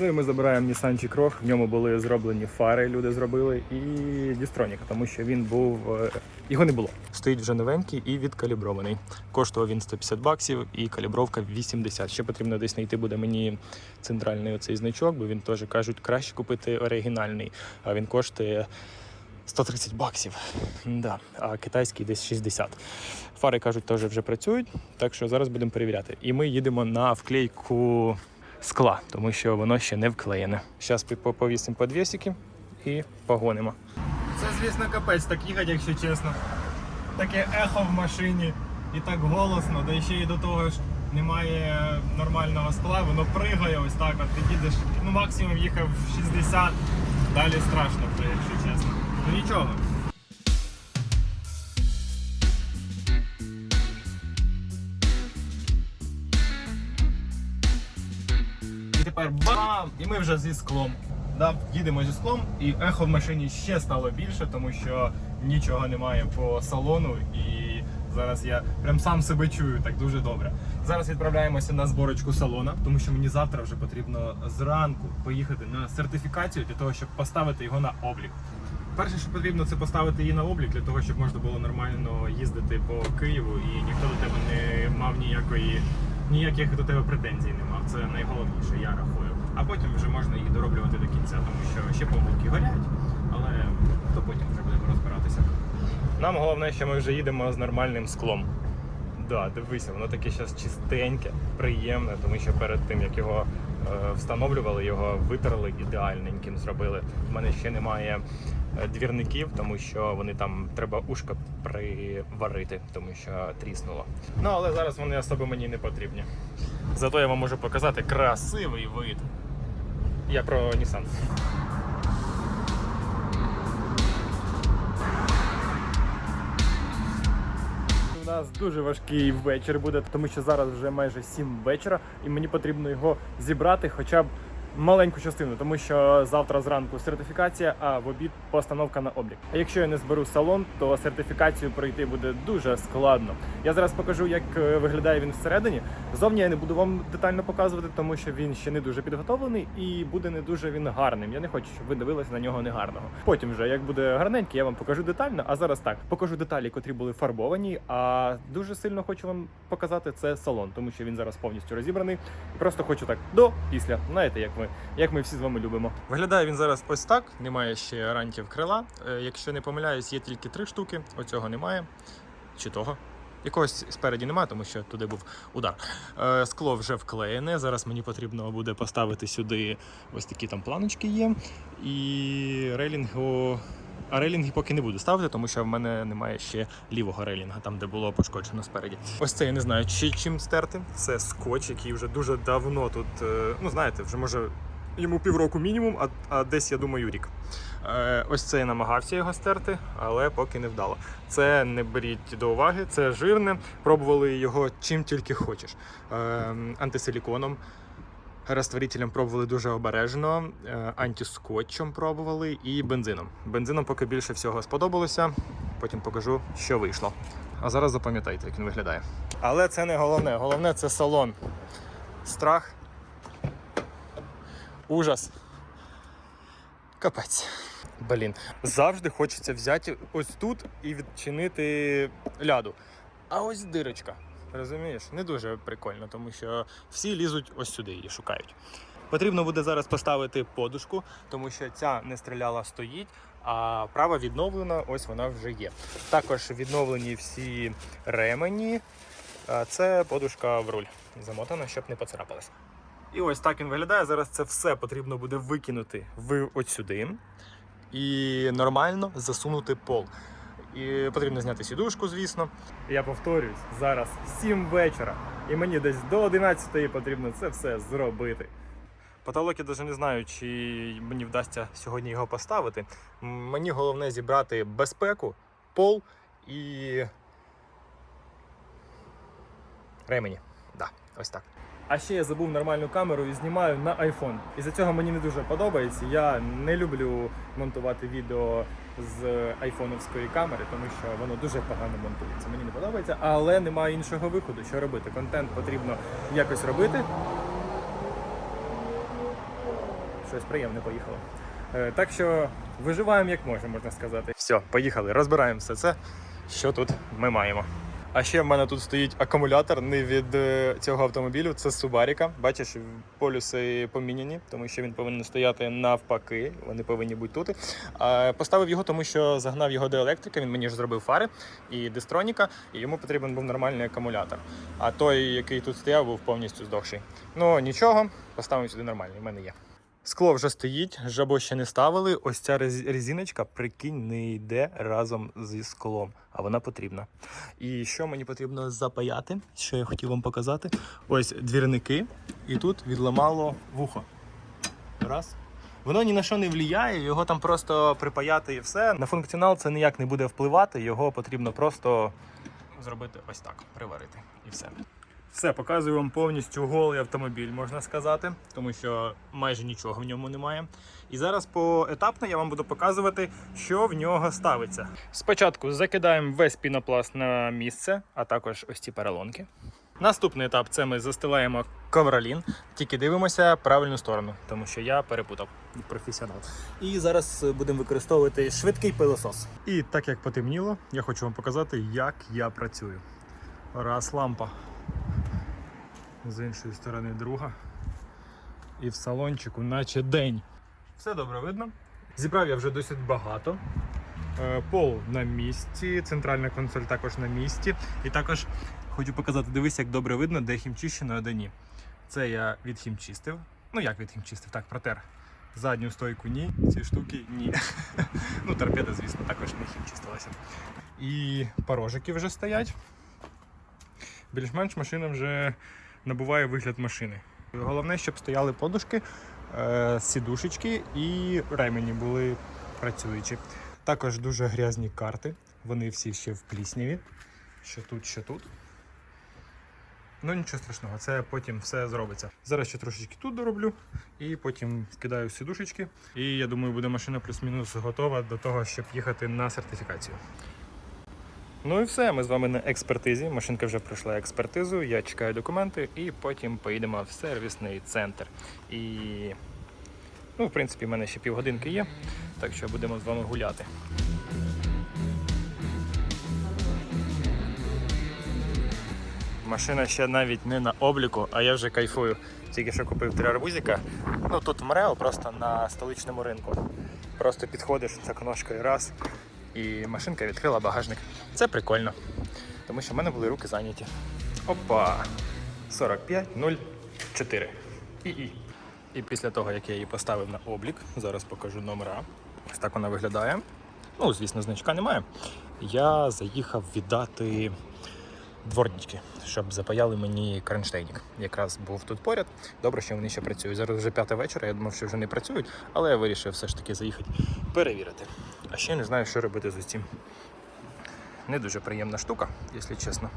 Ну і ми забираємо Nissan Rogue. В ньому були зроблені фари, люди зробили, і дістроніка, тому що він був. е, Його не було. Стоїть вже новенький і відкалібрований. Коштував він 150 баксів і калібровка 80. Ще потрібно десь знайти буде мені центральний оцей значок, бо він теж кажуть, краще купити оригінальний, а він коштує 130 баксів. Да. А китайський десь 60. Фари кажуть, теж вже працюють, так що зараз будемо перевіряти. І ми їдемо на вклейку скла, тому що воно ще не вклеєне. Зараз повісимо подвісики і погонимо. Це, звісно, капець так їхати, якщо чесно. Таке ехо в машині і так голосно, да ще й до того ж немає нормального скла, воно пригає ось так. От ти їдеш, ну максимум їхав 60, далі страшно якщо чесно. Ну нічого. І ми вже зі склом. Да, їдемо зі склом, і ехо в машині ще стало більше, тому що нічого немає по салону, і зараз я прям сам себе чую так дуже добре. Зараз відправляємося на зборочку салона, тому що мені завтра вже потрібно зранку поїхати на сертифікацію для того, щоб поставити його на облік. Перше, що потрібно, це поставити її на облік для того, щоб можна було нормально їздити по Києву і ніхто до тебе не мав ніякої ніяких до тебе претензій не мав. Це найголовніше, я рахую. А потім вже можна їх дороблювати до кінця, тому що ще помилки горять, але то потім вже будемо розбиратися. Нам головне, що ми вже їдемо з нормальним склом. Да, дивися, воно таке зараз чистеньке, приємне, тому що перед тим як його е, встановлювали, його витерли ідеальненьким зробили. У мене ще немає е, двірників, тому що вони там треба ушка приварити, тому що тріснуло. Ну але зараз вони особо мені не потрібні. Зато я вам можу показати красивий вид. Я про Nissan. У нас дуже важкий вечір буде, тому що зараз вже майже 7 вечора, і мені потрібно його зібрати хоча б маленьку частину, тому що завтра зранку сертифікація, а в обід постановка на облік. А якщо я не зберу салон, то сертифікацію пройти буде дуже складно. Я зараз покажу, як е, виглядає він всередині. Зовні я не буду вам детально показувати, тому що він ще не дуже підготовлений і буде не дуже він гарним. Я не хочу, щоб ви дивилися на нього негарного. Потім вже, як буде гарненький, я вам покажу детально. А зараз так покажу деталі, котрі були фарбовані. А дуже сильно хочу вам показати це салон, тому що він зараз повністю розібраний. Просто хочу так до після. Знаєте, як ми, як ми всі з вами любимо. Виглядає він зараз ось так. Немає ще рантів крила. Е, Якщо не помиляюсь, є тільки три штуки. Оцього немає. Чи того? Якогось спереді немає, тому що туди був удар. Е, Скло вже вклеєне. Зараз мені потрібно буде поставити сюди ось такі там планочки є. І рейлінгу. Рейлінги поки не буду ставити, тому що в мене немає ще лівого рейлінга, там де було пошкоджено спереді. Ось це я не знаю, чи чим стерти. Це скотч, який вже дуже давно тут. е, Ну знаєте, вже може йому півроку мінімум, а, а десь я думаю рік. Е, ось це я намагався його стерти, але поки не вдало. Це не беріть до уваги, це жирне. Пробували його чим тільки хочеш. Е, антисиліконом. Розтворителем пробували дуже обережно, е, антискотчем пробували і бензином. Бензином поки більше всього сподобалося. Потім покажу, що вийшло. А зараз запам'ятайте, як він виглядає. Але це не головне. Головне це салон. Страх. Ужас. Капець. Блін, завжди хочеться взяти ось тут і відчинити ляду. А ось дирочка. Розумієш, не дуже прикольно, тому що всі лізуть ось сюди і шукають. Потрібно буде зараз поставити подушку, тому що ця не стріляла стоїть, а права відновлена, ось вона вже є. Також відновлені всі ремені. Це подушка в руль замотана, щоб не поцарапалась. І ось так він виглядає. Зараз це все потрібно буде викинути в от сюди і нормально засунути пол. І потрібно зняти сідушку, звісно. Я повторюсь, зараз 7 вечора, і мені десь до 11 потрібно це все зробити. Потолок я навіть не знаю, чи мені вдасться сьогодні його поставити. Мені головне зібрати безпеку, пол і ремені. Да, ось так. А ще я забув нормальну камеру і знімаю на iPhone. І за цього мені не дуже подобається. Я не люблю монтувати відео з айфоновської камери, тому що воно дуже погано монтується. Мені не подобається, але немає іншого виходу. Що робити? Контент потрібно якось робити. щось приємне поїхало. Е, Так що виживаємо як можемо, можна сказати. Все, поїхали, розбираємо все це, що тут ми маємо. А ще в мене тут стоїть акумулятор не від е, цього автомобілю, це Субаріка. Бачиш, полюси поміняні, тому що він повинен стояти навпаки. Вони повинні бути тут. Поставив його, тому що загнав його до електрики. Він мені ж зробив фари і дистроніка, і йому потрібен був нормальний акумулятор. А той, який тут стояв, був повністю здохший. Ну нічого, поставимо сюди нормальний. в мене є. Скло вже стоїть, жабо ще не ставили. Ось ця рез- резиночка, прикинь, не йде разом зі склом, а вона потрібна. І що мені потрібно запаяти, що я хотів вам показати. Ось двірники, і тут відламало вухо. Раз. Воно ні на що не вліяє, його там просто припаяти і все. На функціонал це ніяк не буде впливати, його потрібно просто зробити ось так, приварити і все. Все, показую вам повністю голий автомобіль, можна сказати, тому що майже нічого в ньому немає. І зараз поетапно я вам буду показувати, що в нього ставиться. Спочатку закидаємо весь пінопласт на місце, а також ось ці перелонки. Наступний етап це ми застилаємо ковролін, тільки дивимося правильну сторону, тому що я перепутав професіонал. І зараз будемо використовувати швидкий пилосос. І так як потемніло, я хочу вам показати, як я працюю. Раз лампа з іншої сторони друга. І в салончику, наче день. Все добре видно. Зібрав я вже досить багато. Е, Пол на місці, центральна консоль також на місці. І також хочу показати, дивись, як добре видно, де хімчищено, а де ні. Це я відхімчистив. Ну як відхімчистив? Так, протер. Задню стойку ні, ці штуки ні. ну, торпеда, звісно, також не хімчистилася. І порожики вже стоять. Більш-менш машина вже набуває вигляд машини. Головне, щоб стояли подушки, е, сідушечки і ремені були працюючі. Також дуже грязні карти. Вони всі ще в плісняві. Що тут, що тут. Ну нічого страшного, це потім все зробиться. Зараз ще трошечки тут дороблю і потім скидаю сідушечки. І я думаю, буде машина плюс-мінус готова до того, щоб їхати на сертифікацію. Ну і все, ми з вами на експертизі. Машинка вже пройшла експертизу, я чекаю документи і потім поїдемо в сервісний центр. І, ну, в принципі, в мене ще півгодинки є, так що будемо з вами гуляти. Машина ще навіть не на обліку, а я вже кайфую. Тільки що купив три арбузика. Ну тут МРЕО, просто на столичному ринку. Просто підходиш так ножкою раз, і машинка відкрила багажник. Це прикольно, тому що в мене були руки зайняті. Опа! 4504. І і. І після того, як я її поставив на облік, зараз покажу номера. Ось так вона виглядає. Ну, звісно, значка немає. Я заїхав віддати дворнички, щоб запаяли мені кронштейнік. Якраз був тут поряд. Добре, що вони ще працюють. Зараз вже п'ята вечора, я думав, що вже не працюють, але я вирішив все ж таки заїхати перевірити. А ще не знаю, що робити з усім. Не дуже приємна штука, якщо чесно.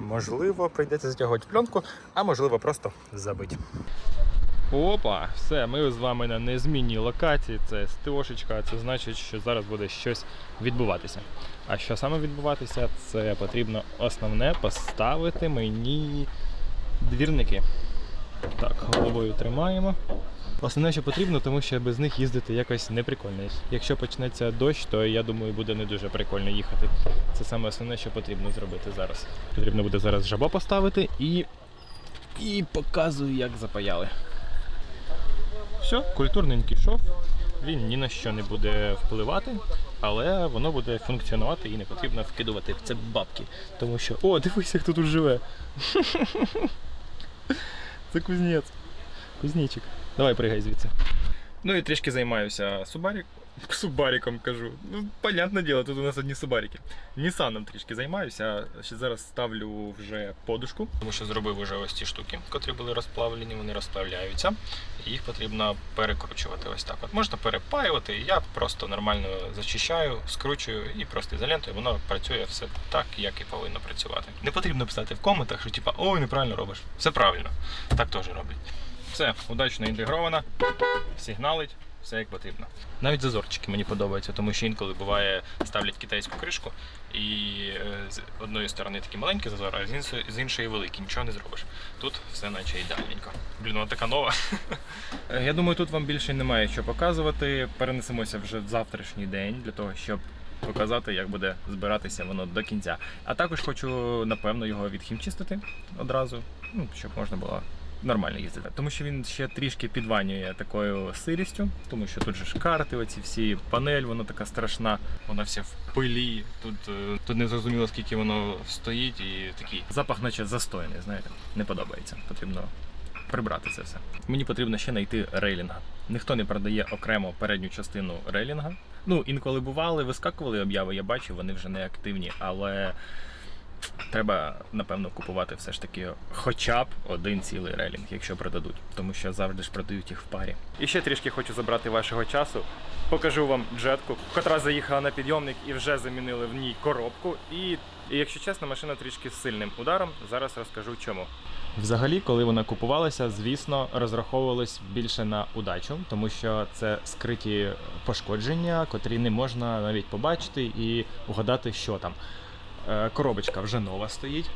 Можливо, прийдеться затягувати пленку, а можливо просто забити. Опа, все, ми з вами на незмінній локації. Це СТОшечка, це значить, що зараз буде щось відбуватися. А що саме відбуватися, це потрібно основне поставити мені двірники. Так, головою тримаємо. Основне, що потрібно, тому що без них їздити якось неприкольно. Якщо почнеться дощ, то я думаю, буде не дуже прикольно їхати. Це саме основне, що потрібно зробити зараз. Потрібно буде зараз жабо поставити і. І показую, як запаяли. Все, культурненький шов. Він ні на що не буде впливати, але воно буде функціонувати і не потрібно вкидувати в це бабки. Тому що. О, дивись, як тут живе. Це кузнець. Кузнечик. Давай пригай звідси. Ну і трішки займаюся субарік. Субаріком кажу. Ну, понятне діло, тут у нас одні субаріки. Нісаном трішки займаюся. Ще зараз ставлю вже подушку, тому що зробив вже ось ці штуки, котрі були розплавлені, вони розплавляються. Їх потрібно перекручувати ось так. От можна перепаювати. Я просто нормально зачищаю, скручую і просто ізолентою воно працює все так, як і повинно працювати. Не потрібно писати в коментах, що типа ой, неправильно робиш. Все правильно. Так теж роблять. Все, удачно інтегровано, сигналить, все як потрібно. Навіть зазорчики мені подобаються, тому що інколи буває ставлять китайську кришку, і е, з одної сторони такі маленькі зазори, а з іншої, великі, нічого не зробиш. Тут все наче ідеальненько. Блін, вона така нова. Е, Я думаю, тут вам більше немає що показувати. Перенесемося вже в завтрашній день для того, щоб показати, як буде збиратися воно до кінця. А також хочу, напевно, його відхімчистити одразу, ну, щоб можна було нормально їздити. Тому що він ще трішки підванює такою сирістю, тому що тут же ж карти, оці всі панель, вона така страшна, вона вся в пилі. Тут, е, тут не зрозуміло, скільки воно стоїть, і такий запах, наче застойний, знаєте, не подобається. Потрібно прибрати це все. Мені потрібно ще знайти рейлінга. Ніхто не продає окремо передню частину рейлінга. Ну, інколи бували, вискакували обяви, я бачив, вони вже не активні, але треба, напевно, купувати все ж таки хоча б один цілий рейлінг, якщо продадуть, тому що завжди ж продають їх в парі. І ще трішки хочу забрати вашого часу. Покажу вам джетку, котра заїхала на підйомник і вже замінили в ній коробку. І, і якщо чесно, машина трішки з сильним ударом. Зараз розкажу чому. Взагалі, коли вона купувалася, звісно, розраховувалось більше на удачу, тому що це скриті пошкодження, котрі не можна навіть побачити і угадати, що там. Е, Коробочка вже нова стоїть,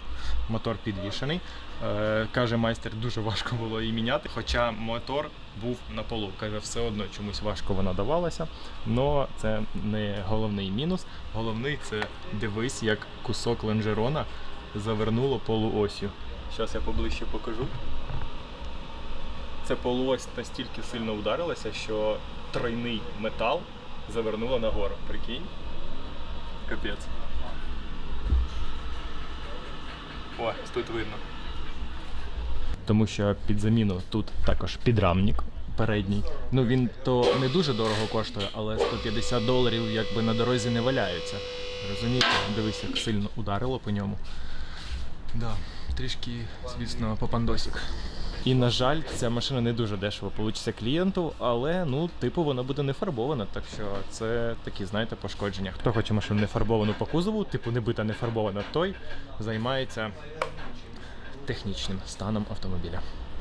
мотор підвішений. Е, Каже майстер, дуже важко було її міняти, хоча мотор був на полу. Каже, все одно чомусь важко вона давалася. Но це не головний мінус. Головний це дивись, як кусок лонжерона завернуло полуосю. Зараз я поближче покажу. Це полуось настільки сильно ударилася, що тройний метал завернуло нагору. Прикинь? Капець. О, тут видно. Тому що під заміну тут також підрамник передній. Ну він то не дуже дорого коштує, але 150 доларів якби на дорозі не валяються. Розумієте? Дивись, як сильно ударило по ньому. Да, трішки, звісно, попандосик. І на жаль, ця машина не дуже дешево получиться клієнту, але ну, типу, вона буде не фарбована, так що це такі, знаєте, пошкодження. Хто хоче машину не фарбовану по кузову, типу не бита не фарбована, той займається технічним станом автомобіля.